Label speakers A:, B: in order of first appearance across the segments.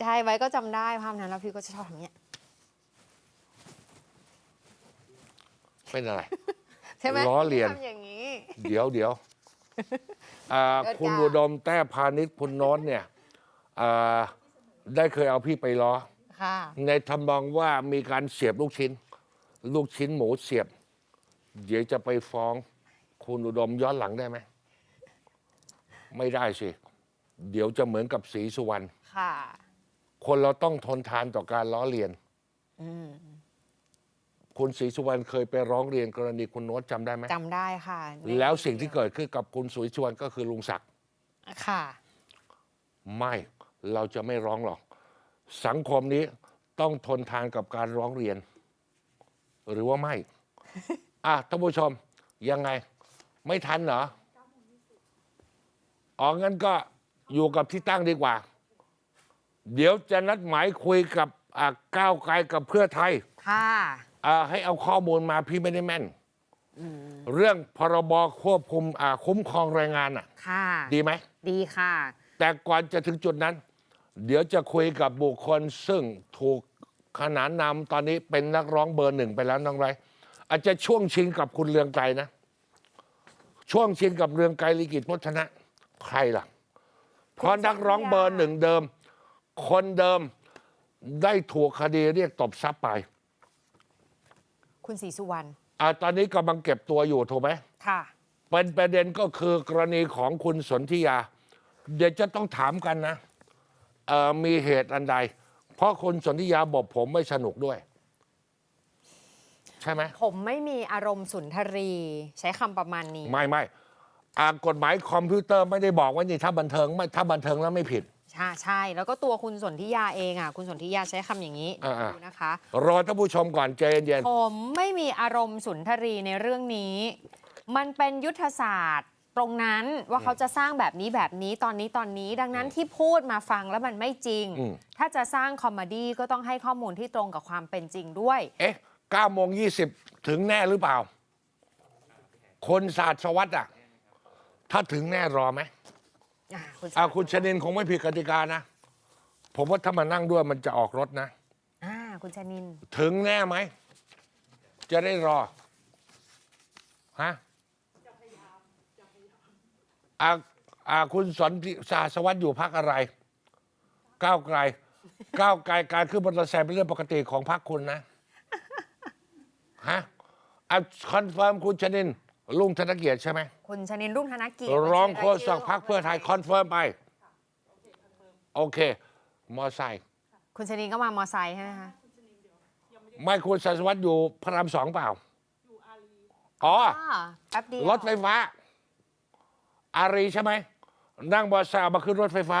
A: ใช่ไว้ก็จำได้ภาพนั้นแล้วพี่ก็จะชอบทำเนี้ย
B: เป็นอะไร
A: ใช่ไหม
B: ล้อเลียน
A: ทำอย่างนี้
B: เดี๋ยวเดี๋ยวอ่า
A: เลิศ
B: คุณ
A: ค่ะ
B: อุดมแต้พาณิชย์คุณโน้นเนี่ยอ่าได้เคยเอาพี่ไปล้อ
A: ค่ะ
B: ในทำนองว่ามีการเสียบลูกชิ้น ลูกชิ้นหมูเสียบ เดี๋ยวจะไปฟ้อง คุณอุดมย้อนหลังได้ไหม ไม่ได้สิ เดี๋ยวจะเหมือนกับศรีสุวรรณ
A: ค่ะ
B: คนเราต้องทนทานต่อการล้อเลียน
A: อืม
B: คุณศรีสุวรรณเคยไปร้องเรียนกรณีคุณโน้ตจำได้ไหม
A: จำได้ค่ะใน
B: แล้วสิ่งที่เกิดขึ้นกับคุณศรีสุวรรณก็คือลุงศักดิ์
A: ค่ะ
B: ไม่เราจะไม่ร้องหรอก สังคมนี้ต้องทนทานกับการร้องเรียน หรือว่าไม่ อะท่านผู้ชม ยังไง ไม่ทันเหรออ๋องั้นก็อยู่กับที่ตั้งดีกว่า เดี๋ยวจะนัดหมายคุยกับอะก้าวไกลกับเพื่อไทย
A: ค่ะ
B: อะให้เอาข้อมูลมาพี่ไม่ได้แม่น เรื่องพรบควบคุมอะคุ้มครองแรงงานอะ
A: ค่ะ
B: ดีไหม
A: ดีค่ะ
B: แต่ก่อนจะถึงจุดนั้น เดี๋ยวจะคุยกับบุคคลซึ่งถูกขนานนามตอนนี้เป็นนักร้องเบอร์หนึ่งไปแล้วน้องไรอาจจะช่วงชิงกับคุณเรืองไกรนะ ช่วงชิงกับเรืองไกรลิกิตวัฒนะ ใครล่ะ เพราะนักร้องเบอร์หนึ่งเดิม คนเดิมได้ถูกคดีเรียกตบทรัพย์ไป
A: คุณศรีสุวรรณ
B: อ่าตอนนี้กำลังเก็บตัวอยู่ถูกไหม
A: ค่ะ
B: เป็นประเด็นก็คือกรณีของคุณสนธิยา เดี๋ยวจะต้องถามกันนะเอ่อมีเหตุอันใด เพราะคุณสนธิยาบอกผมไม่สนุกด้วย ใช่ไหม
A: ผมไม่มีอารมณ์สุนทรี ใช้คำประมาณนี้
B: ไม่ไม่อ่ากฎหมายคอมพิวเตอร์ไม่ได้บอกว่านี่ถ้าบันเทิงไม่ถ้าบันเทิงแล้วไม่ผิด
A: ใช่ใช่ แล้วก็ตัวคุณสนธิยาเองอะ คุณสนธิยาใช้คำอย่างนี้
B: อ่าๆ
A: ดูนะคะ
B: รอท่านผู้ชมก่อนใจเย็น
A: ผมไม่มีอารมณ์สุนทรีในเรื่องนี้ มันเป็นยุทธศาสตร์ตรงนั้นว่าเขาจะสร้างแบบนี้แบบนี้ตอนนี้ตอนนี้ ดังนั้นที่พูดมาฟังแล้วมันไม่จริง
B: อืม
A: ถ้าจะสร้างคอมเมดี้ก็ต้องให้ข้อมูลที่ตรงกับความเป็นจริงด้วย
B: ๆเอ๊ะ9โมง20 ถึงแน่หรือเปล่า คนศาสตร์สวัสดิ์อะ ถ้าถึงแน่รอไหม
A: อะคุณ
B: อ่าคุณชนินคงไม่ผิดกติกานะ ผมว่าถ้ามานั่งด้วยมันจะออกรถนะ
A: อ่าคุณชนิน
B: ถึงแน่ไหม จะได้รอ ฮะอาอาคุณสนธิสาสวัสดิ์อยู่พักอะไร ก้าวไกล ก้าวไกลการขึ้นมอเตอร์ไซค์เป็นเรื่องปกติของพรรคคุณนะ ฮะอาคอนเฟิร์มคุณชนิน ลุงธนเกียรติใช่ไหม
A: คุณชนินรุ่งธนกิจ
B: รองโฆษกพรรคเพื่อไทยคอนเฟิร์มไป โอเค มอไซค์
A: คุณชนินก็มามอไซค์ใช่ไหมคะ
B: ไม่คุณสาสวัสดิ์อยู่พระรามสองเปล่าอ๋อ
A: อ๋อแป๊บเดียว
B: รถไฟฟ้า อารีใช่ไหม นั่งมอเตอร์ไซค์เอามาขึ้นรถไฟฟ้า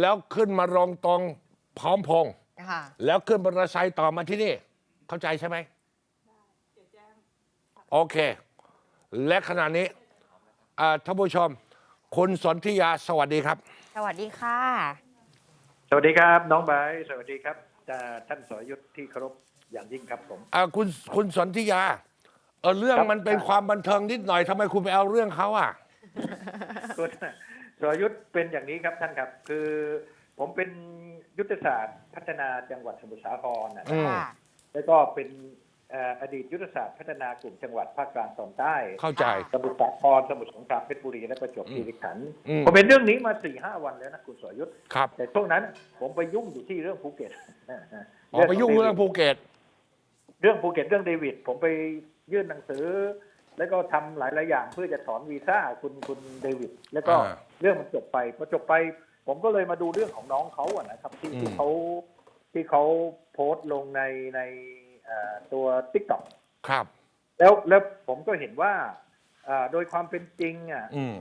B: แล้วขึ้นมาลงตรงพร้อมพงษ์
A: ค่ะ
B: แล้วขึ้นมอเตอร์ไซค์ต่อมาที่นี่ เข้าใจใช่ไหมโอเค และขณะนี้อ่าท่านผู้ชม คุณสนธิยาสวัสดีครับ
A: สวัสดีค่ะ
C: สวัสดีครับ น้องไบร์ทสวัสดีครับอ่าท่านสรยุทธที่เคารพอย่างยิ่งครับผม
B: อ่าคุณคุณสนธิยาเออเรื่อง
C: ครับ
B: มันเป็นความบันเทิงนิดหน่อยทำไมคุณไปเอาเรื่องเขาอะ
C: คุณสรยุทธเป็นอย่างนี้ครับท่านครับ คือผมเป็นยุทธศาสตร์พัฒนาจังหวัดสมุทรสาครนะ
B: อืม
A: ค่ะ
C: แล้วก็เป็นเอ่ออดีตยุทธศาสตร์พัฒนากลุ่มจังหวัดภาคกลางตอนใต้
B: เข้าใจ
C: สมุทรสาครสมุทรสงครามเพชรบุรีและประจวบคีรีขันธ์
B: อืม
C: ผมเป็นเรื่องนี้มาสี่ห้าวันแล้วนะคุณสรยุทธ
B: ครับ
C: แต่ช่วงนั้นผมไปยุ่งอยู่ที่เรื่องภูเก็ต
B: ออกไปยุ่งเรื่องภูเก็ต
C: เรื่องภูเก็ตเรื่องเดวิดผมไปยื่นหนังสือ แล้วก็ทำหลายๆอย่างเพื่อจะถอนวีซ่าคุณคุณเดวิดแล้วก็
B: อ่า
C: เรื่องมันจบไปพอจบไป ผมก็เลยมาดูเรื่องของน้องเขาอะนะครับที่
B: อืม
C: ที่เขาที่เขาโพสต์ลงในในเอ่อ ตัวทิกตอก
B: ครับ
C: แล้วแล้วผมก็เห็นว่าอ่าโดยความเป็นจริงอะ
B: อืม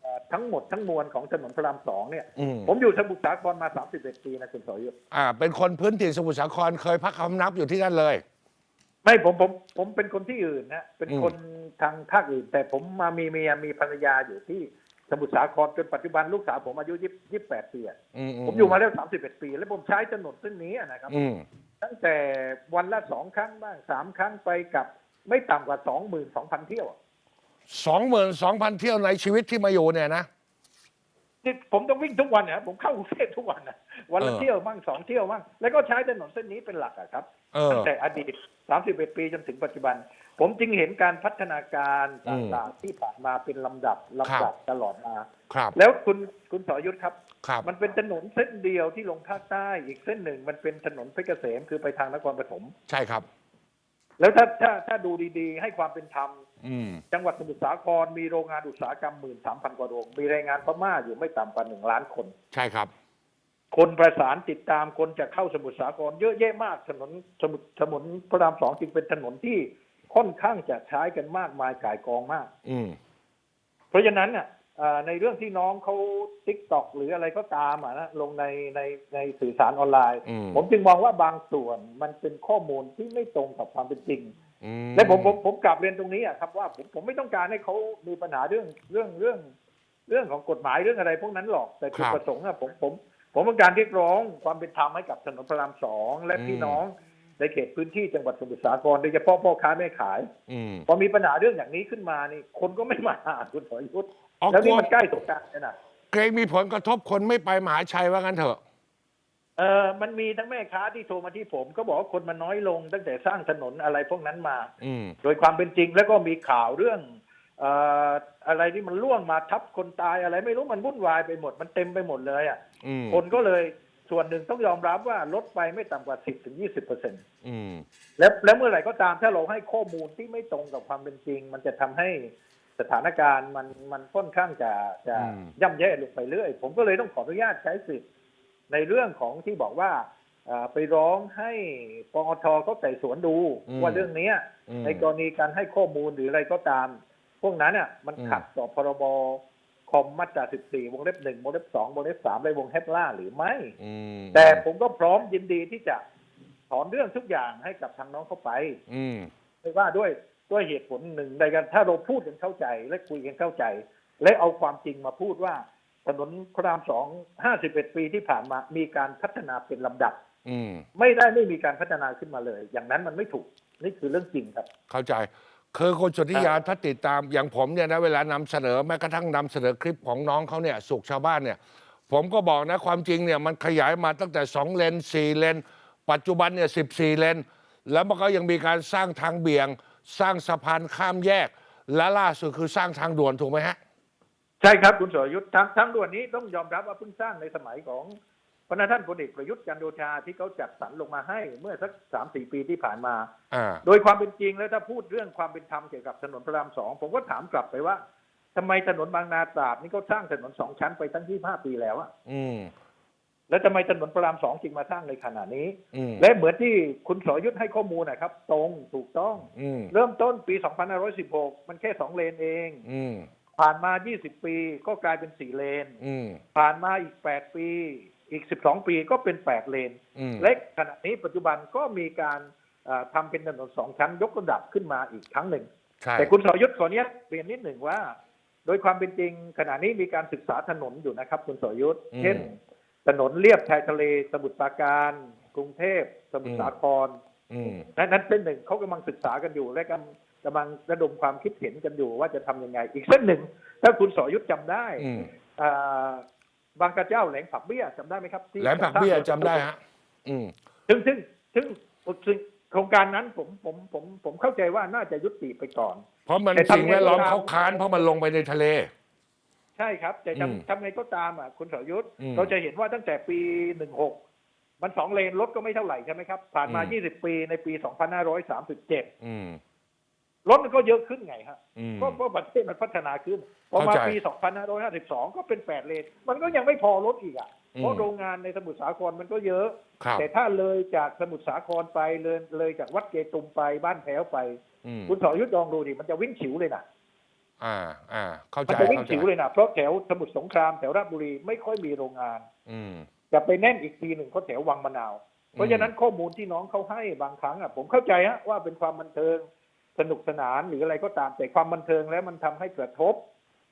C: เอ่อทั้งหมดทั้งมวลของถนนพระรามสองเนี่ย
B: อืม
C: ผมอยู่สมุทรสาครมา 31 ปีนะคุณสรยุทธ
B: อ่า เป็นคนพื้นถิ่นสมุทรสาครเคยพักคำนับอยู่ที่นั่นเลย
C: ไม่ผมผมผมเป็นคนที่อื่นนะเป็น
B: อืม
C: คนทางภาคอื่น แต่ผมมามีเมียมีภรรยาอยู่ที่สมุทรสาครจนปัจจุบันลูกสาวผมอายุยี่สิบแปดปีอะ
B: อื
C: ผมอยู่มาแล้วสามสิบเอ็ดปี แล้วผมใช้ถนนเส้นนี้อะนะครับ
B: อืม
C: ตั้งแต่วันละสองครั้งบ้างสามครั้งไปกับไม่ต่ำกว่าสองหมื่นสองพันเที่ยวอะ
B: สองหมื่นสองพันเที่ยวในชีวิตที่มาอยู่เนี่ยนะ
C: นี่ผมต้องวิ่งทุกวันนะผมเข้ากรุงเทพทุกวันนะวันละ
B: เออ
C: เที่ยวมั่งสองเที่ยวมั่งแล้วก็ใช้ถนนเส้นนี้เป็นหลักอะครับ
B: เออ
C: ตั้งแต่อดีต31ปีจนถึงปัจจุบัน ผมจึงเห็นการพัฒนาการ
B: อืม
C: ต่างๆที่ผ่านมาเป็นลำดับลำดับตลอดมา
B: ครับ
C: แล้วคุณคุณสอยุทธครับ
B: ครับ
C: มันเป็นถนนเส้นเดียวที่ลงภาคใต้อีกเส้นหนึ่งมันเป็นถนนเพชรเกษมคือไปทางนครปฐม
B: ใช่ครับ
C: แล้วถ้าถ้าถ้าดูดีๆ ให้ความเป็นธรรม
B: อืม
C: จังหวัดสมุทรสาครมีโรงงานอุตสาหกรรมหมื่นสามพันกว่าโรงมีแรงงานพม่าอยู่ไม่ต่ำกว่าหนึ่งล้านคน
B: ใช่ครับ
C: คนประสานติดตามคนจะเข้าสมุทรสาครเยอะแยะมากถนนสมุทรถนนพระรามสองจึงเป็นถนนที่ค่อนข้างจะใช้กันมากมายก่ายกองมาก
B: อืม
C: เพราะฉะนั้นน่ะเอ่อ ในเรื่องที่น้องเขาติ๊กตอกหรืออะไรก็ตามอะนะลงในในในสื่อสารออนไลน์
B: อืม
C: ผมจึงมองว่าบางส่วนมันเป็นข้อมูลที่ไม่ตรงกับความเป็นจริง
B: อื
C: และผมผมผมกลับเรียนตรงนี้อะครับว่าผมผมไม่ต้องการให้เขามีปัญหาเรื่องเรื่องเรื่อง เรื่องของกฎหมายเรื่องอะไรพวกนั้นหรอกแต่จุดประสงค์อะผมผมผมต้องการเรียกร้องความเป็นธรรมให้กับถนนพระรามสองและพี่น้องในเขตพื้นที่จังหวัดสมุทรสาครโดยเฉพาะพ่อค้าแม่ขาย
B: อืม
C: พอมีปัญหาเรื่องอย่างนี้ขึ้นมานี่ คนก็ไม่มาหาคุณสรยุทธ์
B: อ๋อ
C: แล้ว
B: กลั
C: นี่
B: ว
C: มันใกล้สงกรารเนี่ยนะ
B: เกรงมีผลกระทบคนไม่ไปมหาชัยว่างั้นเถอะ
C: เออมันมีทั้งแม่ค้าที่โทรมาที่ผมก็บอกว่าคนมันน้อยลงตั้งแต่สร้างถนนอะไรพวกนั้นมา
B: อืม
C: โดยความเป็นจริงแล้วก็มีข่าวเรื่องเอ่ออะไรที่มันล่วงมาทับคนตายอะไร ไม่รู้มันวุ่นวายไปหมดมันเต็มไปหมดเลยอะ
B: อืม
C: คนก็เลยส่วนหนึ่งต้องยอมรับว่าลดไปไม่ต่ำกว่า 10ถึง20เปอร์เซ็นต์
B: อืม
C: แล้วแล้วเมื่อไหร่ก็ตามถ้าเราให้ข้อมูลที่ไม่ตรงกับความเป็นจริง มันจะทำให้ สถานการณ์มันมันค่อนข้างจะจะ
B: อืม
C: ย่ำแย่ลงไปเรื่อย ผมก็เลยต้องขออนุญาตใช้สิทธิ์ในเรื่องของที่บอกว่าเอ่อไปร้องให้ปอทเขาไต่สวนดูว่าเรื่องเนี้ย
B: อืม
C: ในกรณีการให้ข้อมูลหรืออะไรก็ตาม พวกนั้นอะมัน
B: อืม
C: ขัดต่อพรบคอมมาตรา14 วงเล็บหนึ่งวงเล็บสองวงเล็บสามและวงเล็บล่าหรือไม่
B: อืม
C: แต่ผมก็พร้อมยินดีที่จะถอนเรื่องทุกอย่างให้กับทางน้องเข้าไป
B: อืม
C: ไม่ว่าด้วย ด้วยเหตุผลหนึ่งใดกันถ้าเราพูดกันเข้าใจและคุยกันเข้าใจ และเอาความจริงมาพูดว่าถนนพระรามสองห้าสิบเอ็ดปีที่ผ่านมามีการพัฒนาเป็นลำดับ
B: อืม
C: ไม่ได้ไม่มีการพัฒนาขึ้นมาเลย อย่างนั้นมันไม่ถูกนี่คือเรื่องจริงครับ
B: เข้าใจคือคุณสุทธิยาถ้าติดตามอย่างผมเนี่ยนะเวลานำเสนอแม้กระทั่งนำเสนอคลิปของน้องเขาเนี่ยสุขชาวบ้านเนี่ย ผมก็บอกนะความจริงเนี่ยมันขยายมาตั้งแต่2เลน4เลน ปัจจุบันเนี่ย14เลน แล้วมันก็ยังมีการสร้างทางเบี่ยง สร้างสะพานข้ามแยก และล่าสุดคือสร้างทางด่วนถูกไหมฮะ
C: ใช่ครับคุณสรยุทธ์ทั้งทั้งด่วนนี้ต้องยอมรับว่าเพิ่งสร้างในสมัยของพระท่านพลเอกประยุทธ์จันทร์โอชาที่เขาจัดสรรลงมาให้เมื่อสักสามสี่ปีที่ผ่านมา
B: อ่า
C: โดยความเป็นจริงแล้วถ้าพูดเรื่องความเป็นธรรมเกี่ยวกับถนนพระรามสองผมก็ถามกลับไปว่าทำไมถนนบางนาตราดนี่เขาสร้างถนนสองชั้นไปตั้งยี่ห้าปีแล้วอะ
B: อืม
C: แล้วทำไมถนนพระรามสองจึงมาสร้างในขณะนี้
B: อืม
C: และเหมือนที่คุณสรยุทธ์ให้ข้อมูลนะครับ ตรงถูกต้อง
B: อืม
C: เริ่มต้นปี 2516 มันแค่สองเลนเอง
B: อืม
C: ผ่านมา 20 ปีก็กลายเป็นสี่เลน
B: อืม
C: ผ่านมาอีก 8 ปี อีก 12 ปีก็เป็น 8 เลน
B: อืม
C: และขณะนี้ปัจจุบันก็มีการเอ่อทำเป็นถนนสองชั้นยกระดับขึ้นมาอีกครั้งหนึ่ง
B: ใช่
C: แต่คุณสรยุทธ์ขอเนี้ยเรียนนิดหนึ่งว่า โดยความเป็นจริงขณะนี้มีการศึกษาถนนอยู่นะครับ คุณสรยุทธ์เช่น ถนนเลียบชายทะเลสมุทรปราการ กรุงเทพสมุทรสาคร
B: อืม
C: นั้นนั้นเส้นหนึ่งเขากำลังศึกษากันอยู่ และกำกำลังระดมความคิดเห็นกันอยู่ว่าจะทำยังไง อีกเส้นหนึ่ง ถ้าคุณสรยุทธ์จำได้
B: อืม
C: อ่าบางกระเจ้าแหลงผักเบี้ยจำได้ไหมครับที่
B: แหลมผักเบี้ยจำได้ฮะอืม
C: ซึ่งซึ่งซึ่งซึ่งโครงการนั้นผมผมผมผมเข้าใจว่าน่าจะยุติไปก่อน
B: เพราะมัน
C: แต่ทำ
B: สิ่งแวดล้อม
C: ไงก็ตาม
B: เขาค้านเพราะมันลงไปในทะเล
C: ใช่ครับแต่
B: อืม
C: ทำทำไงก็ตามอะคุณสรยุทธ์
B: อืม
C: เราจะเห็นว่าตั้งแต่ปีหนึ่งหกมันสองเลนรถก็ไม่เท่าไหร่ใช่ไหมครับ ผ่านมา
B: อืม
C: 20 ปีในปี 2537
B: อืม
C: รถมันก็เยอะขึ้นไงฮะ
B: อืม
C: ก็เพราะประเทศมันพัฒนาขึ้นพอมา
B: เข้าใจ
C: ปี 2552 ก็เป็น 8 เลน มันก็ยังไม่พอรถอีกอะ
B: อืม
C: เพราะโรงงานในสมุทรสาครมันก็เยอะ
B: ครับ
C: แต่ถ้าเลยจากสมุทรสาครไปเลยเลยจากวัดเกตุมไปบ้านแถวไป
B: อืม
C: คุณสรยุทธ์ลองดูดิมันจะวิ่งฉิวเลยนะ
B: อ่าอ่าเข้าใจ
C: มันจะวิ่ง
B: เข้าใจ
C: ฉิวเลยนะเพราะแถวสมุทรสงครามแถวราชบุรีไม่ค่อยมีโรงงาน
B: อืม
C: จะไปแน่นอีกทีหนึ่งก็แถววังมะนาว เพราะฉะนั้นข้อมูลที่น้องเขาให้บางครั้งอะผมเข้าใจฮะว่าเป็นความบันเทิงสนุกสนานหรืออะไรก็ตามแต่ความบันเทิงแล้วมันทำให้กระทบ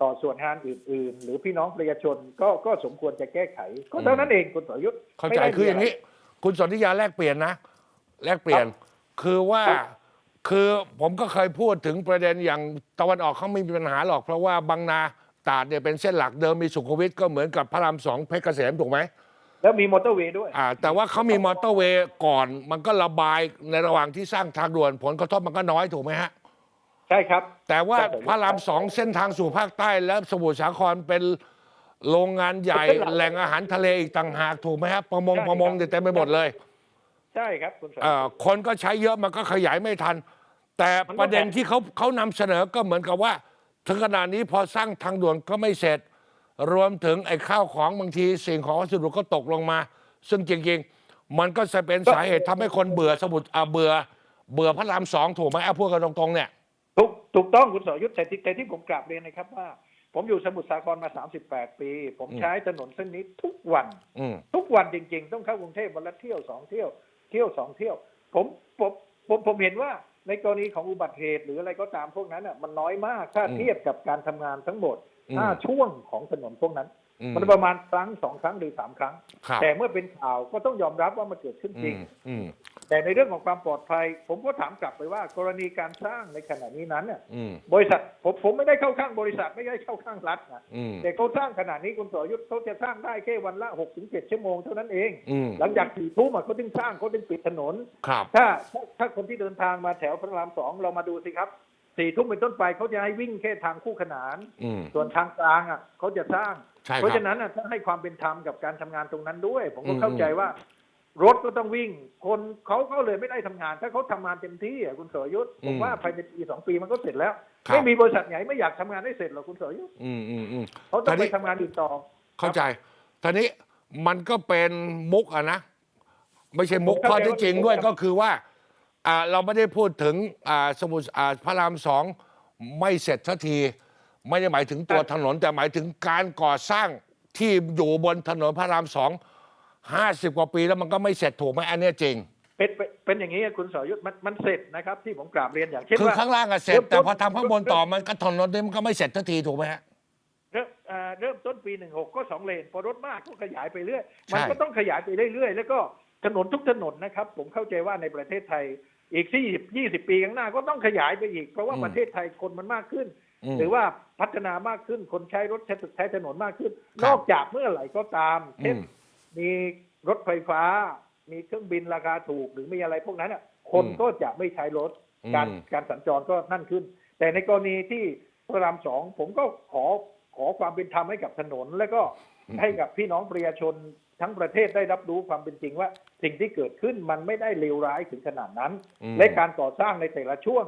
C: ต่อส่วนงานอื่น ๆ หรือพี่น้องประชาชนก็ก็สมควรจะแก้ไข ก็เท่านั้นเองคุณสรยุทธ์
B: เข้า
C: ไม่
B: ใจ
C: ได้
B: คืออย่าง
C: มีะ
B: นี้ คุณสนธิยาแลกเปลี่ยนนะแลกเปลี่ยน
C: ครับ
B: คือว่า
C: ครับ
B: คือผมก็เคยพูดถึงประเด็นอย่างตะวันออกเขาไม่มีปัญหาหรอก เพราะว่าบางนาตราดเนี่ยเป็นเส้นหลักเดิมมีสุขุมวิทก็เหมือนกับพระรามสองเพชรเกษมถูกไหม
C: แล้วมีมอเตอร์เวย์ด้วย
B: อ่าแต่ว่าเขามีมอเตอร์เวย์ก่อนมันก็ระบายในระหว่างที่สร้างทางด่วนผลกระทบมันก็น้อยถูกไหมฮะ
C: ใช่ครับ
B: แต่ว่า
C: ใช่ผม
B: พระรามสองเส้นทางสู่ภาคใต้ และสมุทรสาครเป็นโรงงานใหญ่
C: เป็นหลัก
B: แหล่งอาหารทะเลอีกต่างหากถูกไหมครับประมง
C: ใช่ครับ
B: ประมงเนี่ยเต็มไปหมดเลย
C: ใช่ครับคุณสร
B: เอ่อคนก็ใช้เยอะมันก็ขยายไม่ทัน แต่
C: มันก็
B: ประเด็น
C: แบ่ง
B: ที่เขาเขานำเสนอก็เหมือนกับว่า ถึงขนาดนี้พอสร้างทางด่วนก็ไม่เสร็จ รวมถึงไอ้ข้าวของบางทีสิ่งของวัสดุก็ตกลงมา ซึ่งจริง ๆ มันก็จะเป็นสาเหตุทำให้คนเบื่อสมุทรอ่าเบื่อ เบื่อพระรามสองถูกไหมเอาพูดกันตรงๆเนี่ย
C: ถูกถูกต้องคุณสรยุทธ์แต่ที่แต่ที่ผมกราบเรียนนะครับว่า ผมอยู่สมุทรสาครมา 38 ปี ผม
B: อืม
C: ใช้ถนนเส้นนี้ทุกวัน
B: อืม
C: ทุกวันจริง ๆ ต้องเข้ากรุงเทพวันละเที่ยวสองเที่ยว เที่ยวสองเที่ยว ผมผมผมผมเห็นว่าในกรณีของอุบัติเหตุหรืออะไรก็ตามพวกนั้นอะมันน้อยมากถ้า
B: อืม
C: เทียบกับการทำงานทั้งหมด
B: อืม
C: ห้าช่วงของถนนพวกนั้น
B: อื ม
C: มันประมาณครั้งสองครั้งหรือสามครั้ง
B: ครับ
C: แต่เมื่อเป็นข่าวก็ต้องยอมรับว่ามันเกิดขึ้นจ
B: อื
C: ริง
B: มอืม
C: แต่ในเรื่องของความปลอดภัย ผมก็ถามกลับไปว่า กรณีการสร้างในขณะนี้นั้นน่ะ
B: อืม
C: บริษัทผมผมไม่ได้เข้าข้างบริษัทไม่ได้เข้าข้างรัฐนะ
B: อืม
C: แต่เขาสร้างขนาดนี้คุณสรยุทธ์เขาจะสร้างได้แค่วันละหกถึงเจ็ดชั่วโมงเท่านั้นเอง
B: อืม
C: หลังจากสี่ทุ่มอะเขาถึงสร้างเขาถึงปิดถนน
B: ครับ
C: ถ้าถ้าถ้าคนที่เดินทางมาแถวพระรามสองเรามาดูสิครับ สี่ทุ่มเป็นต้นไปเขาจะให้วิ่งแค่ทางคู่ขนาน
B: อืม
C: ส่วนทางกลางอะเขาจะสร้าง
B: ใช่ครับ
C: เพราะฉะนั้นอะถ้าให้ความเป็นธรรมกับการทำงานตรงนั้นด้วย ผมก็
B: อืม
C: เข้าใจว่า รถก็ต้องวิ่ง คนเขาก็เลยไม่ได้ทำงาน ถ้าเขาทำงานเต็มที่อะคุณสรยุทธ์ผมว่าภายในปีสองปีมันก็เสร็จแล้ว
B: ครับ
C: ไม่มีบริษัทไหนไม่อยากทำงานให้เสร็จหรอกคุณสรยุทธ์
B: อืมอืมอืม
C: เขาต้อง
B: ตอน
C: ไป
B: นี้
C: ทำงานอื่นต่อ
B: เข้าใจทีนี้มันก็เป็นมุกอะนะ ไม่ใช่มุก
C: ผม
B: ข้อ
C: เข้าใจ
B: ที่จริง
C: ว่า
B: ด้วย
C: ผม
B: ก็คือว่า อ่าเราไม่ได้พูดถึงอ่าสมุทรอ่าพระรามสองไม่เสร็จสักที ไม่ได้หมายถึงตัวถนน แต่หมายถึงการก่อสร้างที่อยู่บนถนนพระรามสองห้าสิบกว่าปีแล้วมันก็ไม่เสร็จถูกไหมอันเนี้ยจริง
C: เป็นเป็นเป็นอย่างนี้อะคุณสรยุทธ์มันมันเสร็จนะครับ ที่ผมกราบเรียนอย่างเช่น
B: คือ
C: ว่า
B: ข้างล่างอะเสร็จ
C: เริ่มต้น
B: แต่พอทำข้างบนต่อมันก็ถนนนี้มันก็ไม่เสร็จสักทีถูกไหมฮะ
C: เริ่มอ่าเริ่มต้นปีหนึ่งหกก็สองเลน พอรถมากก็ขยายไปเรื่อย
B: ใช่
C: มันก็ต้องขยายไปเรื่อยๆ แล้วก็ถนนทุกถนนนะครับ ผมเข้าใจว่าในประเทศไทย อีกที่ยี่สิบปีข้างหน้าก็ต้องขยายไปอีก เพราะว่าประเทศไทยคนมันมากขึ้น
B: อืม
C: หรือว่าพัฒนามากขึ้นคนใช้รถใช้ใช้ถนนมากขึ้น
B: ครับ
C: นอกจากเมื่อไหร่ก็ตามเช่น
B: อืม
C: มีรถไฟฟ้า มีเครื่องบินราคาถูกหรือมีอะไรพวกนั้นอะคน
B: อืม
C: ก็จะไม่ใช้รถ
B: อืม
C: การการสัญจรก็นั่นขึ้น แต่ในกรณีที่พระรามสองผมก็ขอขอความเป็นธรรมให้กับถนน และก็ให้กับพี่น้องประชาชน ทั้งประเทศได้รับรู้ความเป็นจริงว่า สิ่งที่เกิดขึ้นมันไม่ได้เลวร้ายถึงขนาดนั้น
B: อืม
C: และการก่อสร้างในแต่ละช่วง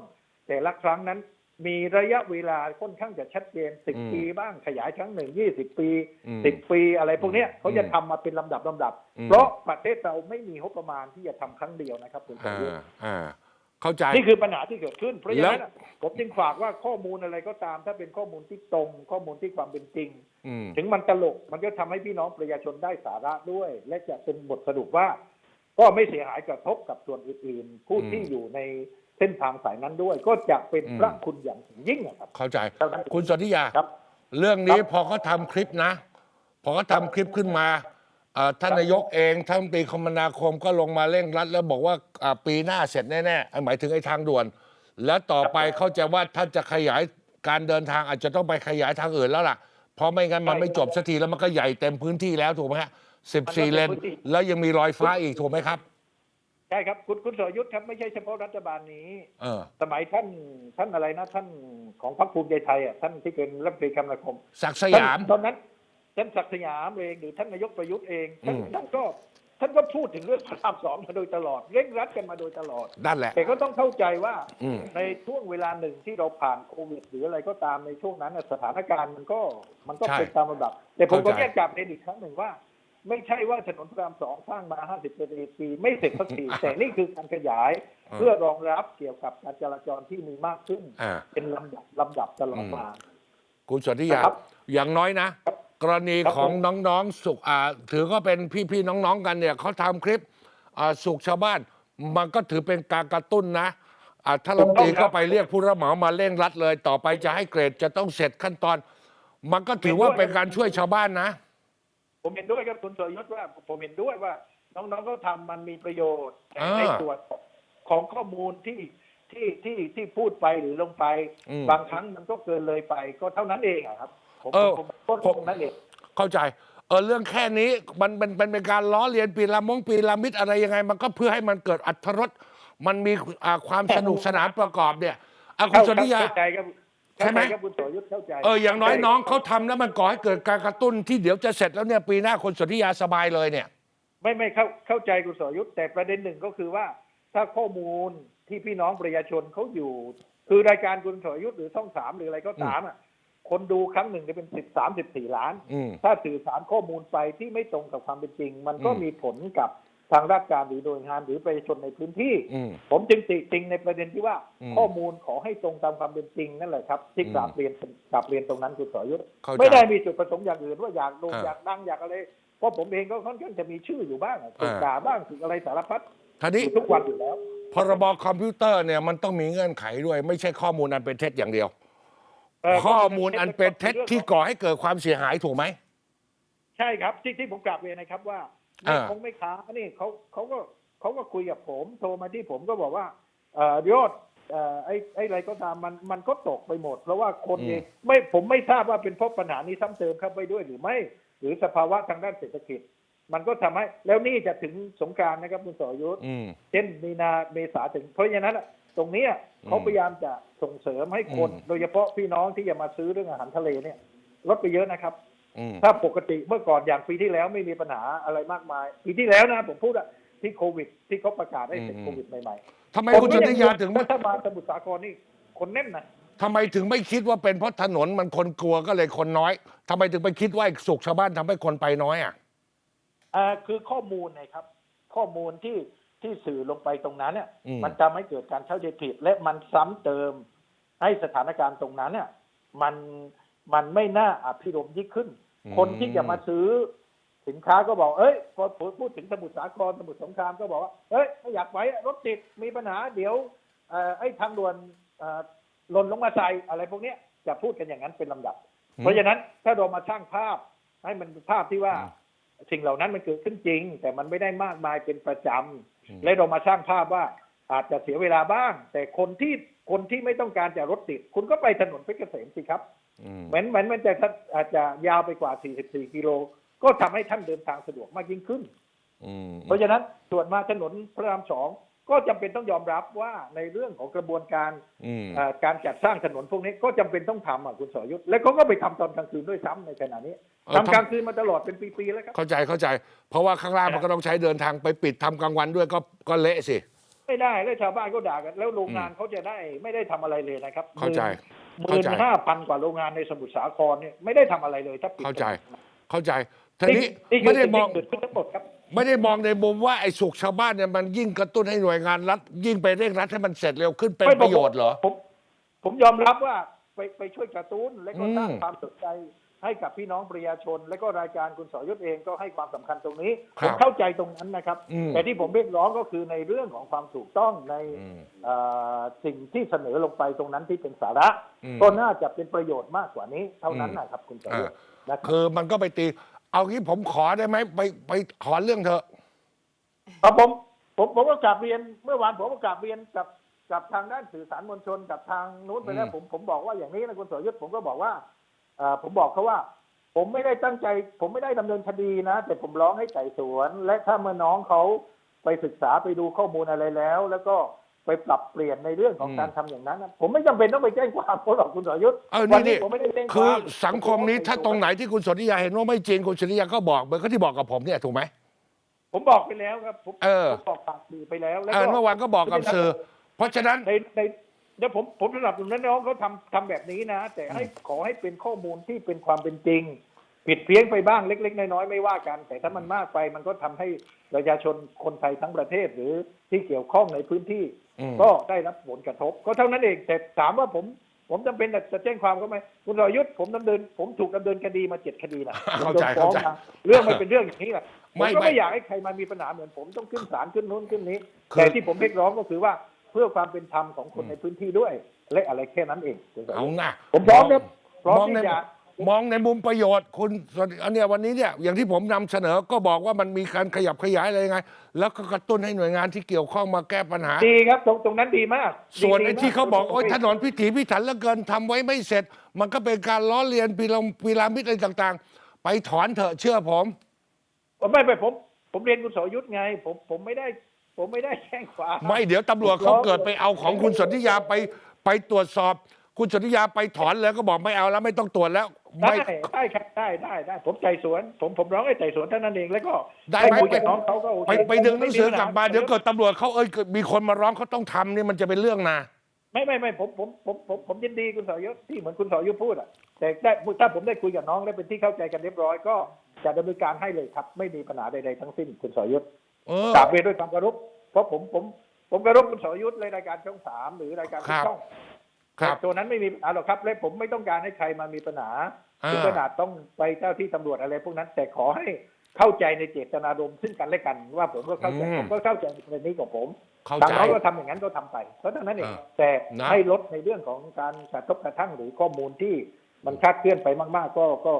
C: แต่ละครั้งนั้น มีระยะเวลาค่อนข้างจะชัดเจนสิบ
B: อืม
C: ปีบ้างขยายครั้งหนึ่งยี่สิบปี
B: อืม
C: สิบปีอะไรพวกเนี้ยเขาจะ
B: อืม
C: ทำมาเป็นลำดับลำดับ
B: อืม
C: เพราะประเทศเราไม่มีงบประมาณที่จะทำครั้งเดียวนะครับคุณสร
B: อ่า
C: ยุทธ์
B: อ่าเข้าใจ
C: นี่คือปัญหาที่เกิดขึ้น เพราะฉะนั้น
B: แล้ว
C: อะผมจึงฝากว่าข้อมูลอะไรก็ตาม ถ้าเป็นข้อมูลที่ตรง ข้อมูลที่ความเป็นจริง
B: อืม
C: ถึงมันตลกมันก็ทำให้พี่น้องประชาชนได้สาระด้วย และจะเป็นบทสรุปว่า ก็ไม่เสียหายกระทบกับส่วนอื่นๆผู้
B: อืม
C: ที่อยู่ในเส้นทางสายนั้นด้วย ก็จะเป็น
B: อืม
C: พระคุณอย่างยิ่งอะครับ
B: เข้าใจ
C: เท่านั้น
B: คุณสนธิยา
C: ครับ
B: เรื่องนี้
C: ครับ
B: พอเขาทำคลิปนะ พอเขาทำคลิปขึ้นมาเอ่อท่านนายกเองท่านรัฐมนตรีคมนาคมก็ลงมาเร่งรัด แล้วบอกว่าอ่าปีหน้าเสร็จแน่ๆหมายถึงไอ้ทางด่วน แล้วต่อไปเข้าใจว่าท่านจะขยายการเดินทางอาจจะต้องไปขยายทางอื่นแล้วล่ะ เพราะไม่งั้นมันไม่จบสักทีแล้วมันก็ใหญ่เต็มพื้นที่แล้วถูกไหมฮะสิบสี่เลน แล้วยังมีรอยฟ้าอีกถูกไหมครับ
C: ใช่ครับคุณคุณสรยุทธ์ครับไม่ใช่เฉพาะรัฐบาลนี้
B: เออ
C: สมัยท่านท่านอะไรนะ ท่านของพรรคภูมิใจไทยอะท่านที่เป็นรัฐมนตรีคมนาคม
B: ศักดิ์สยาม
C: ท่นตอนนั้นท่านศักดิ์สยามเองหรือท่านนายกประยุทธ์เองท่าน
B: อืม
C: ท่านก็ ท่านก็พูดถึงเรื่องพระรามสองมาโดยตลอดเร่งรัดกันมาโดยตลอด
B: นั่นแหละ
C: แต่ก็ต้องเข้าใจว่า
B: อืม
C: ในช่วงเวลาหนึ่งที่เราผ่านโควิดหรืออะไรก็ตามในช่วงนั้นน่ะสถานการณ์มันก็มันก็
B: ใช่
C: เป็นตามระดับ แต่ผมก็
B: เข้าใจ
C: แยกจับเรียนอีกครั้งหนึ่งว่า ไม่ใช่ว่าถนนพระรามสองสร้างมา50ปีไม่เสร็จสักทีแต่นี่คือการขยายเพื่อรองรับเกี่ยวกับการจราจรที่มีมากขึ้น
B: อ่า
C: เป็นลำดับลำดับตลอดมา
B: คุณสนธิยา
C: ครับ
B: อย่างน้อยนะ
C: ครับ
B: กรณี
C: ครับ
B: ของ
C: ผม
B: น้องๆสุขอ่าถือก็เป็นพี่ๆน้องๆกันเนี่ยเขาทำคลิปอ่าสุขชาวบ้าน มันก็ถือเป็นการกระตุ้นนะอ่าถ้าลำตรีก็ไปเรียกผู้รับเหมามาเร่งรัดเลย ต่อไปจะให้เกรดจะต้องเสร็จขั้นตอน มันก็ถือว่าเป็นการช่วยชาวบ้านนะ
C: ผมเห็นด้วยกับคุณสรยศว่าผมเห็นด้วยว่า น้องๆเขาทำมันมีประโยชน์แต่
B: อ่า
C: ในส่วนของข้อมูลที่ที่ที่ที่พูดไปหรือลงไป
B: อืม
C: บางครั้งมันก็เกินเลยไปก็เท่านั้นเองอะครับ ผม
B: เออ
C: ผมผม
B: ผม
C: ตรงนั้นเอง
B: เข้าใจอเรื่องแค่นี้มันเป็นเป็นเป็นการล้อเลียนปีละมงปีละมิดอะไรยังไง มันก็เพื่อให้มันเกิดอัธรสมันมีอ่าความสนุกสนานประกอบเนี่ยอะคุณสนธิยา
C: เข้าใจครับ
B: ใช่ไหม
C: เข้าจครับคุณสรยุทธ์เข้าใจ
B: เอออย่างน้อยน้องเขาทำแล้วมันก่อให้เกิดการกระตุ้นที่เดี๋ยวจะเสร็จแล้วเนี่ยปีหน้าคนสนธิยาสบายเลยเนี่ย
C: ไม่ไม่เข้าเข้าใจคุณสรยุทธ์แต่ประเด็นหนึ่งก็คือว่า ถ้าข้อมูลที่พี่น้องประชาชนเขาอยู่ คือรายการคุณสรยุทธ์หรือช่องสามหรืออะไรก็ตามอะ คนดูครั้งหนึ่งจะเป็นสิบสามสิบสี่ล้าน
B: อืม
C: ถ้าสื่อสารข้อมูลไปที่ไม่ตรงกับความเป็นจริง มันก็
B: อืม
C: มีผลกับทางราชการหรือหน่วยงานหรือประชาชนในพื้นที่
B: อืม
C: ผมจึงติจริงในประเด็นที่ว่า
B: อืม
C: ข้อมูลขอให้ตรงตามความเป็นจริงนั่นแหละครับ ที่
B: อืม
C: กราบเรียนกราบเรียนตรงนั้นคุณสรยุทธ์
B: เข้าใจ
C: ไม่ได้มีจุดประสงค์อย่างอื่นว่าอยากโด่ง
B: อ่า
C: อยากดังอยากอะไรเพราะผมเองก็ค่อนข้างจะมีชื่ออยู่บ้างอะถูก
B: อ่า
C: ด่าบ้างถูกอะไรสารพัด
B: ทีนี้
C: อยู่ทุกวันอยู่แล้ว
B: พรบคอมพิวเตอร์เนี่ยมันต้องมีเงื่อนไขด้วย ไม่ใช่ข้อมูลอันเป็นเท็จอย่างเดียว
C: เอ่อ
B: ข้อมูลอันเป็นเท็จที่ก่อให้เกิดความเสียหายถูกไหม
C: ใช่ครับที่ที่ผมกราบเรียนนะครับว่า
B: อ่า
C: ไม่คงไม่ค้านี่เขาเขาก็เขาก็คุยกับผมโทรมาที่ผมก็บอกว่าเอ่อยอดเอ่อไอ้ไอ้อะไรก็ตามมันมันก็ตกไปหมด เพราะว่าคนเองไม่ผมไม่ทราบว่าเป็นเพราะปัญหานี้ซ้ำเติมเข้าไปด้วยหรือไม่ หรือสภาวะทางด้านเศรษฐกิจ มันก็ทำให้แล้วนี่จะถึงสงกรารนะครับคุณสรยุทธ
B: อืม
C: เช่นมีนาเมษาถึงเพราะฉะนั้นอะ ตรงเนี้ยเขาพยายามจะส่งเสริมให้คน
B: อืม
C: โดยเฉพาะพี่น้องที่จะมาซื้อเรื่องอาหารทะเลเนี่ย ลดไปเยอะนะครับ
B: อืม
C: ถ้าปกติเมื่อก่อนอย่างปีที่แล้วไม่มีปัญหาอะไรมากมายปีที่แล้วนะผมพูดอะที่โควิด ที่เขาประกาศให้ติด
B: อืม
C: โควิดใหม่
B: ทำไม
C: ๆ
B: คุณสนธิยาถึงไม่
C: ถ้ามาสมุทรสาครนี่คนแน่นนะ
B: ทำไมถึงไม่คิดว่าเป็นเพราะถนนมันคนกลัวก็เลยคนน้อยทำไมถึงไปคิดว่าไอ้สุขชาวบ้านทำให้คนไปน้อยอะ
C: อ่าคือข้อมูลนะครับ ข้อมูลที่ ที่สื่อลงไปตรงนั้นเนี่ย
B: อืม
C: มันทำให้เกิดการเข้าใจผิด และมันซ้ำเติมให้สถานการณ์ตรงนั้นเนี่ย มันมันไม่น่าอภิรมย์ยิ่งขึ้น คนที่จะมาซื้อสินค้าก็บอก เอ้ย พอผมพูดถึงสมุทรสาครสมุทรสงครามก็บอกว่าเอ้ยไม่อยากไปอะรถติดมีปัญหาเดี๋ยวเอ่อไอ้ทางด่วนเอ่อหล่นลงมาใส่อะไรพวกเนี้ยจะพูดกันอย่างนั้นเป็นลำดับ เพราะฉะนั้นถ้าเรามาสร้างภาพให้มันเป็นภาพที่ว่า สิ่งเหล่านั้นมันเกิดขึ้นจริง แต่มันไม่ได้มากมายเป็นประจำ และเรามาสร้างภาพว่าอาจจะเสียเวลาบ้าง แต่คนที่คนที่ไม่ต้องการจะรถติด คุณก็ไปถนนเพชรเกษมสิครับ
B: อืม
C: เหมือนเหมือนมันจะอาจจะยาวไปกว่า 44 กิโล ก็ทำให้ท่านเดินทางสะดวกมากยิ่งขึ้น
B: อืม
C: เพราะฉะนั้นส่วนมาถนนพระรามสอง ก็จำเป็นต้องยอมรับว่าในเรื่องของกระบวนการ
B: อืม
C: เอ่อการจัดสร้างถนนพวกนี้ก็จำเป็นต้องทำอะคุณสรยุทธ์และเขาก็ไปทำตอนกลางคืนด้วยซ้ำในขณะนี้
B: เออ
C: ทำกลาง
B: ทำ
C: คืนมาตลอดเป็นปีๆแล้วครับ
B: เข้าใจเข้าใจ เพราะว่าข้างล่างมันก็ต้องใช้เดินทางไปปิดทำกลางวันด้วยก็ก็เละสิ
C: ไม่ได้แล้วชาวบ้านก็ด่ากันแล้วโรงงานเขาจะได้ไม่ได้ทำอะไรเลยนะครับ
B: เข้าใจ
C: หมื่น
B: เข้าใจ
C: ห้าพันกว่าโรงงานในสมุทรสาครเนี่ยไม่ได้ทำอะไรเลยถ้าปิด
B: เข้าใจเข้าใจทีนี้
C: นี่คือ
B: ไม่ได้มอง
C: สิ่งที่เกิดขึ้นทั้งหมดครับ
B: ไม่ได้มองในมุมว่าไอ้สุขชาวบ้านเนี่ยมันยิ่งกระตุ้นให้หน่วยงานรัฐยิ่งไปเร่งรัดให้มันเสร็จเร็วขึ้นเป็น
C: ไม่
B: ประโยชน์เหรอ
C: ผมผมยอมรับว่าไปไปช่วยกระตุ้นและก็สร้าง
B: อืม
C: ความสนใจให้กับพี่น้องประชาชน และก็รายการคุณสรยุทธ์เองก็ให้ความสำคัญตรงนี้
B: ค
C: ผ
B: รับ
C: มเข้าใจตรงนั้นนะครับ
B: อืม
C: แต่ที่ผมเรียกร้องก็คือในเรื่องของความถูกต้องใน
B: อืม
C: เอ่อสิ่งที่เสนอลงไปตรงนั้นที่เป็นสาระ
B: อืม
C: ก็น่าจะเป็นประโยชน์มากกว่านี้เท่านั้น
B: อืม
C: นะครับคุณสรยุทธ์นะครับ
B: คือมันก็ไปตี เอางี้ผมขอได้ไหมไปไปถอนเรื่องเถอะ
C: เอาผมผมผมก็กลับเรียนเมื่อวานผมก็กลับเรียนกับกับทางด้านสื่อสารมวลชนกับทางนู้นไปแล้ว
B: อืม
C: ผมผมบอกว่าอย่างนี้นะคุณสรยุทธ์ผมก็บอกว่าเอ่อผมบอกเขาว่า ผมไม่ได้ตั้งใจ ผมไม่ได้ดำเนินคดีนะแต่ผมร้องให้ไต่สวน และถ้าเมื่อน้องเขาไปศึกษาไปดูข้อมูลอะไรแล้ว แล้วก็ ไปปรับเปลี่ยนในเรื่องของ
B: อืม
C: การทำอย่างนั้นนะผมไม่จำเป็นต้องไปแจ้งความเขาหรอกคุณสรยุทธ์
B: เออ
C: วั
B: นี่
C: นี้
B: นี่
C: ผมไม่ได้แจ้งความ
B: คือสังคมนี้
C: ผบอก
B: ถ้าตรงไหนที่คุณสนธิยาเห็นว่าไม่จริงคุณสนธิยาก็บอกเหมือนก็ที่บอกกับผมเนี่ยถูกไหม
C: ผมบอกไปแล้วครับผม
B: เออ
C: ผมบอกปากสื่อไปแล้วแล้ว
B: เออ
C: ก็
B: เมื่อวานก็บอกกับสื่อเพราะฉะนั้น
C: ในในเดี๋ยวผมผมสนับสนุนน้องเขาทำทำแบบนี้นะ แต่ให้ขอให้เป็นข้อมูลที่เป็นความเป็นจริง ผิดเพี้ยนไปบ้างเล็ก ๆ น้อยๆไม่ว่ากัน แต่ถ้ามันมากไปมันก็ทำให้ประชาชนคนไทยทั้งประเทศหรือที่เกี่ยวข้องในพื้นที่
B: อืม
C: ก็ได้รับผลกระทบ ก็เท่านั้นเองแต่ถามว่าผมผมจำเป็นจะแจ้งความก็ไหมคุณรอยุทธผมดำเนิน ผมถูกดำเนินคดีมาเจ็ดคดีนะผม
B: เข้า
C: โด
B: ใจ
C: นฟ้อง
B: เข้าใจ
C: มาเรื่องมันเป็นเรื่องอย่างนี้แหละผ
B: ไม่
C: มก็
B: ไม่
C: ไม่อยากให้ใครมามีปัญหาเหมือนผมต้องขึ้นศาลขึ้นนู้นขึ้นนี้
B: คือ
C: แต่ที่ผมเรียกร้องก็คือว่าเพื่อความเป็นธรรมของคนในพื้นที่ด้วยและอะไรแค่นั้นเองคุณสร
B: เอา
C: ยุทธ์
B: หน้า
C: ผมพร้อมครับพร้อม
B: มองใน
C: ที่จะ
B: มองในมุมประโยชน์คุณสนอันเนี้ยวันนี้เนี่ยอย่างที่ผมนำเสนอก็บอกว่ามันมีการขยับขยายอะไรยังไง แล้วก็กระตุ้นให้หน่วยงานที่เกี่ยวข้องมาแก้ปัญหา
C: ดีครับตรงตรงนั้นดีมาก
B: ส่วน
C: ดี
B: ไอ้
C: ม
B: ที่เขาบอกโอ้ยถ
C: ท่าน
B: นนพิถีพิถันเหลือเกินทำไว้ไม่เสร็จ มันก็เป็นการล้อเลียนพีระพีระมิดอะไรต่างไปถอนเถอะเชื่อผม
C: ไม่ไม่ผม ผมเรียนคุณสรยุทธ์ไง ผมผมไม่ได้ ผมไม่ได้แจ้งความ
B: ไม่เดี๋ยวตำรวจเขาเกิดไปเอาของคุณสนธิยาไปไปตรวจสอบ คุณสนธิยาไปถอนเลยก็บอกไม่เอาแล้วไม่ต้องตรวจแล้ว
C: ได้
B: ไม่
C: ได้ครับได้ได้ได้ผมไต่สวน ผมผมร้องให้ไต่สวนเท่านั้นเองแล้วก็
B: ได้ไหม
C: คุยกับน้องเขาก็โอเค
B: ไปไปดึงหนังสือกลับมา
C: ไปัญ
B: เดี๋ยวเกิดตำรวจเขาเอ้ยมีคนมาร้องเขาต้องทำนี่มันจะเป็นเรื่องนะ
C: ไม่ไม่ไม่ผมผมผมผมผมยินดีคุณสรยุทธ์ที่เหมือนคุณสรยุทธ์พูดอะแต่ได้ถ้าผมได้คุยกับน้องและเป็นที่เข้าใจกันเรียบร้อยก็จะดำเนินการให้เลยครับ ไม่มีปัญหาใดๆทั้งสิ้นคุณสรยุทธ์
B: เออ
C: กราบเรียนด้วยความเคารพเพราะผมผมผมเคารพคุณสรยุทธ์ในรายการช่องสามหรือรายการทุ
B: ครั
C: ก
B: บ
C: ช่อง
B: ครับ
C: ตัวนั้นไม่มีปัญหาหรอกครับและผมไม่ต้องการให้ใครมามีปัญหา
B: อ่า
C: ถึงขนาดต้องไปเจ้าที่ตำรวจอะไรพวกนั้น แต่ขอให้เข้าใจในเจตนารมณ์ซึ่งกันและกัน ว่าผมก็เข้าใจผมก็เข้าใจในประเด็นนี้ของผม
B: เข้า
C: ทาง
B: ใจ
C: น้องก็ทำอย่างนั้นก็ทำไปเพราะฉะนั้นเอง
B: อ่า
C: แต่
B: นะ
C: ให้ลดในเรื่องของการกระทบกระทั่งหรือข้อมูลที่มันคลาดเคลื่อนไปมาก ๆ ก็ก็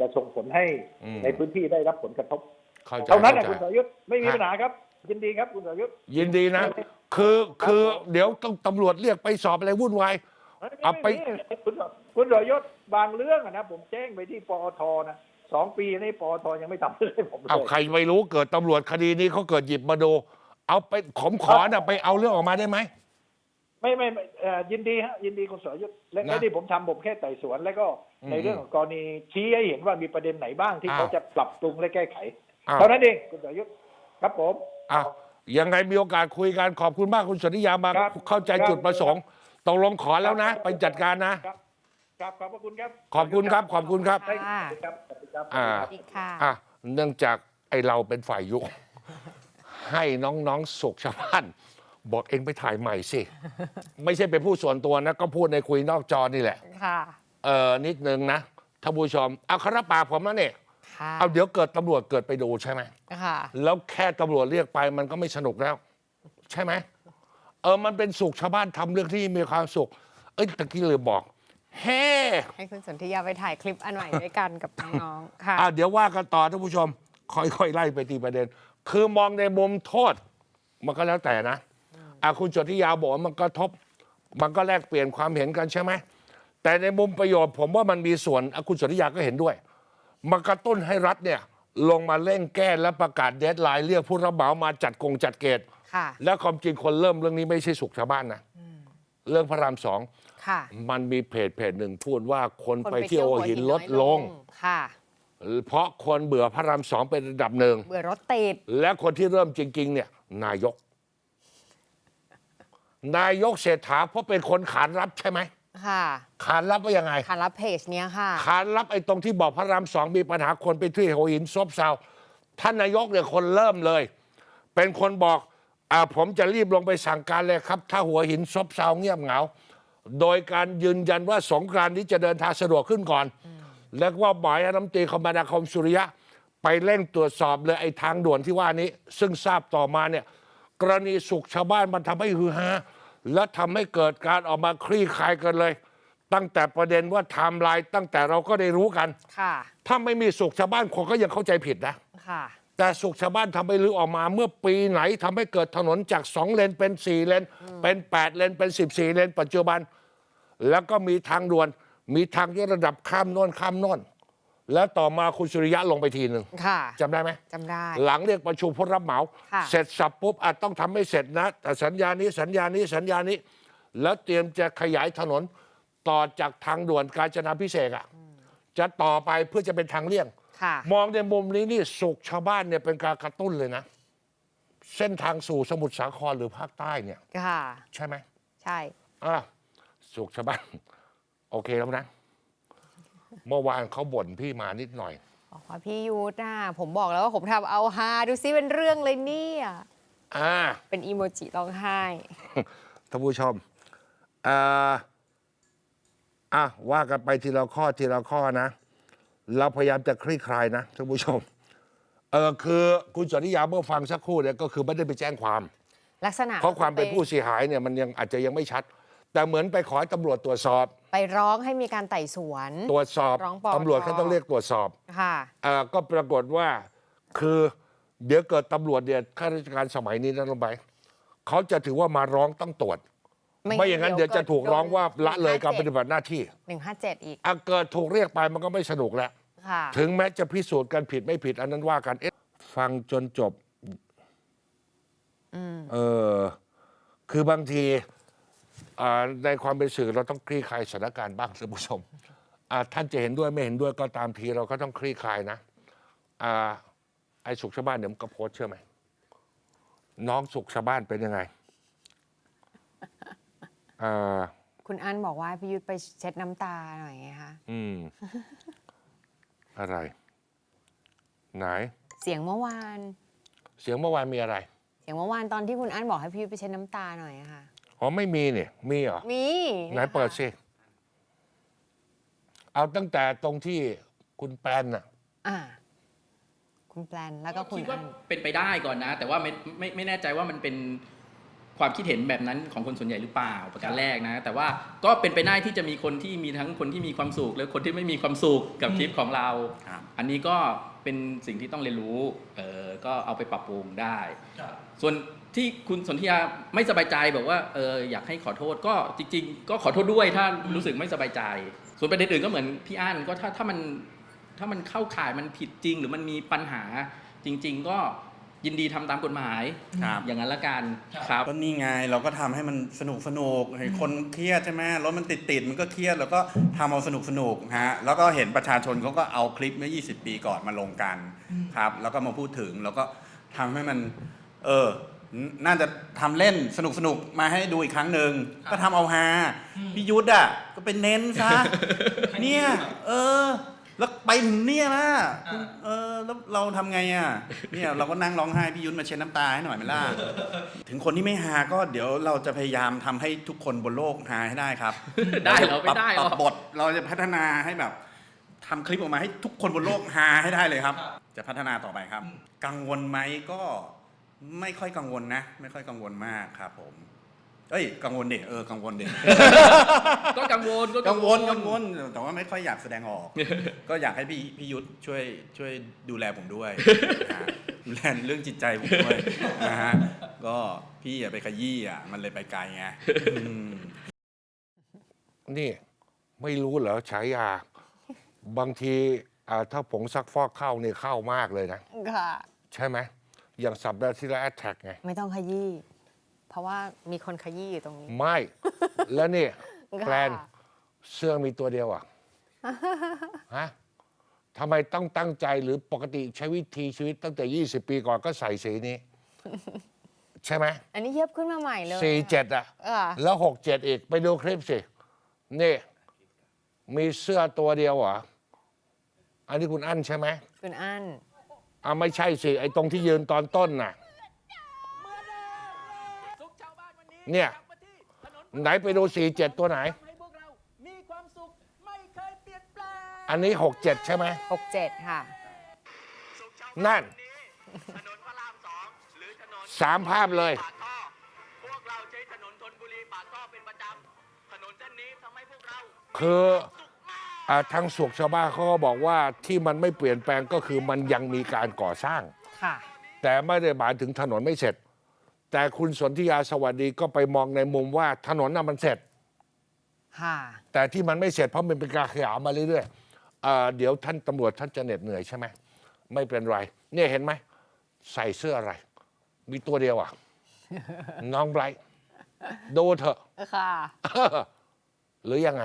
C: จะส่งผลให้
B: อืม
C: ในพื้นที่ได้รับผลกระทบ
B: เข้าใจ
C: เท่านั้น
B: เข้า
C: นะ
B: ใจ
C: คุณสรยุทธ์ไม่มี
B: ฮะ
C: ปัญหาครับ ยินดีครับคุณสรยุทธ์
B: ยินดีนะ คือคือเดี๋ยวต้องตำรวจเรียกไปสอบอะไรวุ่นวาย เอาไป
C: ม่ม่คุณคุณสรยุทธ์บางเรื่องอะนะผมแจ้งไปที่ปอทนะสองปีนี่ปอทยังไม่ทำเรื่องให้ผมเล
B: เอา
C: ย
B: ใครไม่รู้เกิดตำรวจคดีนี้เขาเกิดหยิบมาดู เอาไปขมขอน่ะไปเอาเรื่องออกมาได้ไหม
C: ไม่ไม่ไม่เอ่อยินดีฮะยินดีคุณสรยุทธ์และ
B: นะ
C: และที่ผมทำผมแค่ไต่สวนแล้วก็
B: อืม
C: ในเรื่องของกรณีชี้ให้เห็นว่ามีประเด็นไหนบ้างที่
B: อ้าว
C: เขาจะปรับปรุงและแก้ไข
B: อ้าว
C: เท่านั้นเองคุณสรยุทธ์ครับผม
B: อะยังไงมีโอกาสคุยกันขอบคุณมากคุณสนธิยามา
C: ครับ
B: เข้าใจ
C: ครับ
B: จุดประสงค์ ตกลงขอแล้วนะ ไปจัดการนะ
C: ครับครับขอบพระคุณครับ
B: ขอบคุณครับขอบคุณครับ
C: ได้ครับสวัสดีครับ
B: อ่า
A: สวัสดีค่ะ
B: อะเนื่องจากไอเราเป็นฝ่ายยุ ให้น้องๆสุขชาวบ้าน บอกเองไปถ่ายใหม่สิ ไม่ใช่เป็นผู้ส่วนตัวนะ ก็พูดในคุยนอกจอนี่แหละ
A: ค่ะ
B: เออนิดนึงนะท่านผู้ชมเอาคาราปากผมนะเนี่ย
A: ค่ะ
B: เอาเดี๋ยวเกิดตำรวจเกิดไปดูใช่ไหม
A: ค่ะ
B: แล้วแค่ตำรวจเรียกไปมันก็ไม่สนุกแล้ว ใช่ไหม เออมันเป็นสุขชาวบ้านทำเรื่องที่มีความสุข เอ้ยตะกี้เลยบอกเฮ้
A: ให้คุณสนธยาไปถ่ายคลิปอันใหม่ด้วยกันกับน้องๆค่ะ
B: อะเดี๋ยวว่ากันต่อท่านผู้ชม ค่อยๆไล่ไปทีประเด็น คือมองในมุมโทษ มันก็แล้วแต่นะอะคุณจติยาบอกว่ามันกระทบ มันก็แลกเปลี่ยนความเห็นกันใช่ไหมแต่ในมุมประโยชน์ผมว่ามันมีส่วนอะคุณจติยาก็เห็นด้วย มันกระตุ้นให้รัฐเนี่ย ลงมาเร่งแก้และประกาศเดดไลน์เรียกผู้รับเหมามาจัดกงจัดเกต
A: ค่ะ
B: และความจริงคนเริ่มเรื่องนี้ไม่ใช่สุขชาวบ้านนะเรื่องพระรามสอง
A: ค่ะ
B: มันมีเพจเพจหนึ่งพูดว่าคน
A: คน
B: ไปเที่ยวหัวหินลดลง
A: ค่ะ
B: เพราะคนเบื่อพระรามสองเป็นระดับหนึ่ง
A: เบื่อรถติด
B: และคนที่เริ่มจริง ๆ เนี่ย นายก นายกเศรษฐาเพราะเป็นคนขานรับใช่ไหม
A: ค่ะ
B: ขานรับว่ายังไง
A: ค่ะรับเพจเนี้ยค่ะ
B: ขานรับไอ้ตรงที่บอกพระรามสองมีปัญหาคนไปที่หัวหินซบเซาท่านนายกเนี่ยคนเริ่มเลย เป็นคนบอก อาผมจะรีบลงไปสั่งการเลยครับ ถ้าหัวหินซบเซาเงียบเหงา โดยการยืนยันว่าสงกรานต์นี้จะเดินทางสะดวกขึ้นก่อน แล้วก็บอกให้รัฐมนตรีคมนาคมสุริยะ ไปเร่งตรวจสอบเลยไอ้ทางด่วนที่ว่านี้ ซึ่งทราบต่อมาเนี่ยกรณีสุขชาวบ้านมันทำให้ฮือฮาและทำให้เกิดการออกมาคลี่คลายกันเลย ตั้งแต่ประเด็นว่าไทม์ไลน์ตั้งแต่เราก็ได้รู้กัน
A: ค่ะ
B: ถ้าไม่มีสุขชาวบ้านคนก็ยังเข้าใจผิดนะ
A: ค่ะ
B: แต่สุขชาวบ้านทำให้ลือออกมา เมื่อปีไหนทำให้เกิดถนนจากสองเลนเป็นสี่เลนเป็นแปดเลนเป็นสิบสี่เลน ปัจจุบัน แล้วก็มีทางด่วน มีทางยกระดับข้ามโน่นข้ามโน่นแล้วต่อมาคุณสุริยะลงไปทีหนึ่ง
A: ค่ะ
B: จำได้ไหม
A: จำได้
B: หลังเรียกประชุมผู้รับเหมา
A: ค่ะ
B: เสร็จสับปุ๊บอาจต้องทำให้เสร็จนะแต่สัญญานี้สัญญานี้สัญญานี้ แล้วเตรียมจะขยายถนนต่อจากทางด่วนกาญจนาพิเศษกอะจะต่อไปเพื่อจะเป็นทางเลี่ยง
A: ค่ะ
B: มองในมุมนี้นี่สุขชาวบ้านเนี่ยเป็นการกระตุ้นเลยนะ เส้นทางสู่สมุทรสาครหรือภาคใต้เนี่ย
A: ค่ะ
B: ใช่ไหม
A: ใช่
B: อะสุขชาวบ้าน โอเคแล้วนะ เมื่อวานเขาบ่นพี่มานิดหน่อย
A: บอกว่าพี่ยุทธน่ะผมบอกแล้วว่าผมทำเอาฮาดูซิเป็นเรื่องเลยเนี่ย
B: อ่า
A: เป็นอีโมจิร้องไห้
B: ท่านผู้ชมอ่าอะว่ากันไปทีละข้อทีละข้อนะ เราพยายามจะคลี่คลายนะท่านผู้ชมเออคือคุณจริยาเมื่อฟังสักครู่เนี่ยก็คือไม่ได้ไปแจ้งความ
A: ลักษณะ
B: เพราะความเป็นผู้เสียหายเนี่ยมันยังอาจจะยังไม่ชัด แต่เหมือนไปขอให้ตำรวจตรวจสอบ
A: ไปร้องให้มีการไต่สวน
B: ตรวจสอบ
A: ร้องปอ
B: ตำรวจเขาต้องเรียกตรวจสอบ
A: ค่ะ
B: เอ่อก็ปรากฏว่าคือเดี๋ยวเกิดตำรวจเนี่ยข้าราชการสมัยนี้นะลงไปเขาจะถือว่ามาร้องต้องตรวจไม่อย่างนั้นเดี๋ยวจะถูกร้องว่าละเลยการปฏิบัติหน้าที่
A: หนึ่งห้าเจ็ดอีก
B: อะเกิดถูกเรียกไปมันก็ไม่สนุกแล้ว
A: ค่ะ
B: ถึงแม้จะพิสูจน์กันผิดไม่ผิด อันนั้นว่ากันเอ๊ะฟังจนจบ
A: อืม
B: เออ คือบางทีอ่าในความเป็นสื่อเราต้องคลี่คลายสถานการณ์บ้างท่านผู้ชมอ่าท่านจะเห็นด้วยไม่เห็นด้วยก็ตามทีเราก็ต้องคลี่คลายนะอ่าไอ้สุขชาวบ้านเดี๋ยวมันก็โพสต์เชื่อไหมน้องสุขชาวบ้านเป็นยังไงอ่า
A: คุณอันบอกว่าพี่ยุทธไปเช็ดน้ำตาหน่อยไงคะ
B: อืม อะไร ไหน
A: เสียงเมื่อวาน
B: เสียงเมื่อวานมีอะไร
A: เสียงเมื่อวานตอนที่คุณอันบอกให้พี่ยุทธไปเช็ดน้ำตาหน่อยอะค่ะ
B: อ๋อไม่มีเนี่ยมีเหรอ
A: มี
B: ไหนเปิดสิ เอาตั้งแต่ตรงที่คุณแปนน่ะ
A: อ่า คุณแปลนแล้วก็คุณ
D: คิด
A: อั
D: ว่านเป็นไปได้ก่อนนะ แต่ว่าไม่ไม่ไม่แน่ใจว่ามันเป็น ความคิดเห็นแบบนั้นของคนส่วนใหญ่หรือเปล่าประการแรกนะ แต่ว่าก็เป็นไปได้ที่จะมีคนที่มีทั้งคนที่มีความสุขและคนที่ไม่มีความสุขกับทริปของเรา
E: ครับ
D: อันนี้ก็เป็นสิ่งที่ต้องเรียนรู้เออก็เอาไปปรับปรุงได้ ส่วนที่คุณสนธิยาไม่สบายใจบอกว่าเอออยากให้ขอโทษก็จริง ๆ ก็ขอโทษด้วยถ้ารู้สึกไม่สบายใจ ส่วนประเด็นอื่นก็เหมือนพี่อั้นก็ถ้าถ้ามันถ้ามันเข้าข่ายมันผิดจริง หรือมันมีปัญหาจริง ๆ ก็ ยินดีทำตามกฎหมาย
E: ครับ
D: อย่างนั้นละกันครับ
E: ก็นี่ไงเราก็ทำให้มันสนุกสนุกเห็นคนเครียดใช่ไหมรถมันติดติดๆมันก็เครียดแล้วก็ทำเอาสนุกสนุกฮะแล้วก็เห็นประชาชนเขาก็เอาคลิปเมื่อ 20 ปีก่อนมาลงกันครับแล้วก็มาพูดถึงแล้วก็ทำให้มัน เออ น่าจะทำเล่นสนุกสนุกมาให้ดูอีกครั้งหนึ่งก็ทำเอาฮาพี่ยุทธอะก็เป็นเน้นซะ เนี่ย เออ แล้วไปถึงเนี่ยนะเออแล้วเราทำไงอะเนี่ยเราก็นั่งร้องไห้พี่ยุทธมาเช็ดน้ำตาให้หน่อยไหมล่ะ ถึงคนที่ไม่ฮาก็เดี๋ยวเราจะพยายามทำให้ทุกคนบนโลกฮาให้ได้ครับ
D: ได้เหรอไม่ได้หรอ
E: ปรับบทเราจะพัฒนาให้แบบทำคลิปออกมาให้ทุกคนบนโลก ฮาให้ได้เลยครับ จะพัฒนาต่อไปครับ กังวลไหมก็ไม่ค่อยกังวลนะ ไม่ค่อยกังวลมากครับผม เอ้ยกังวลเด็เออกังวลเด็
D: ก็กังวลก็
E: กังวลกังวลแต่ว่าไม่ค่อยอยากแสดงออก ก็อยากให้พี่พี่ยุทธช่วยช่วยดูแลผมด้วยนะฮะดูแลเรื่องจิตใจผมด้วยนะฮะก็พี่อย่าไปขยี้อะมันเลยไปไกลไงอืม
B: นี่ไม่รู้เหรอฉายา บางทีอ่าถ้าผงซักฟอกเข้านี่เข้ามากเลยนะ
A: ค่ะ
B: ใช่ไหม อย่างสัปดาห์ที่แล้วแอ t แทกไง
A: ไม่ต้องขยี้เพ ราะว่ามีคนขยี้อยู่ตรงนี้
B: ไม่ แล้วนี่
A: ค่ะ
B: แกลนเสื้อมีตัวเดียวอะฮะทำไมต้องตั้งใจหรือปกติใช้วิธีชีวิตตั้งแต่ 20 ปีก่อนก็ใส่สีนี้ ใช่ไหม
A: อันนี้เย็บขึ้นมาใหม่เลย
B: สี่เจ็ดอะ
A: อะ
B: แล้วหกเจ็ดอีก ไปดูคลิปสิ นี่ มีเสื้อตัวเดียวเหรอ อันนี้คุณอั้นใช่ไหม
A: คุณอัน
B: อ่าไม่ใช่สิ ไอ้ตรงที่ยืนตอนต้นน่ะ เนี่ย ไหนไปดูสี่เจ็ดตัวไหน
D: ให้พวกเรามีความสุขไม่เคยเปลี่ยนแปลง
B: อันนี้หกเจ็ดใช่ไหม
A: หกเจ็ดค่ะ
B: นั่น
F: ถนนพระรามสองหรือถนน
B: สามภาพเลย
F: ปากท่อพวกเราใช้ถนนธนบุรีปากท่อเป็นประจำถนนเส้นนี้ทำให้พวกเรา
B: คืออ่าทางสุขชาวบ้านเขาก็บอกว่าที่มันไม่เปลี่ยนแปลงก็คือมันยังมีการก่อสร้าง
A: ค่ะ
B: แต่ไม่ได้หมายถึงถนนไม่เสร็จ แต่คุณสนธิยาสวัสดีก็ไปมองในมุมว่าถนนน่ะมันเสร็จ
A: ค่ะ
B: แต่ที่มันไม่เสร็จเพราะมันเป็นการขยายมาเรื่อยๆเอ่อเดี๋ยวท่านตำรวจท่านจะเหน็ดเหนื่อยใช่ไหมไม่เป็นไร เนี่ยเห็นไหม ใส่เสื้ออะไร มีตัวเดียวอะ น้องไบรท์ดูเถอะ
A: ค่ะ
B: หรือยังไง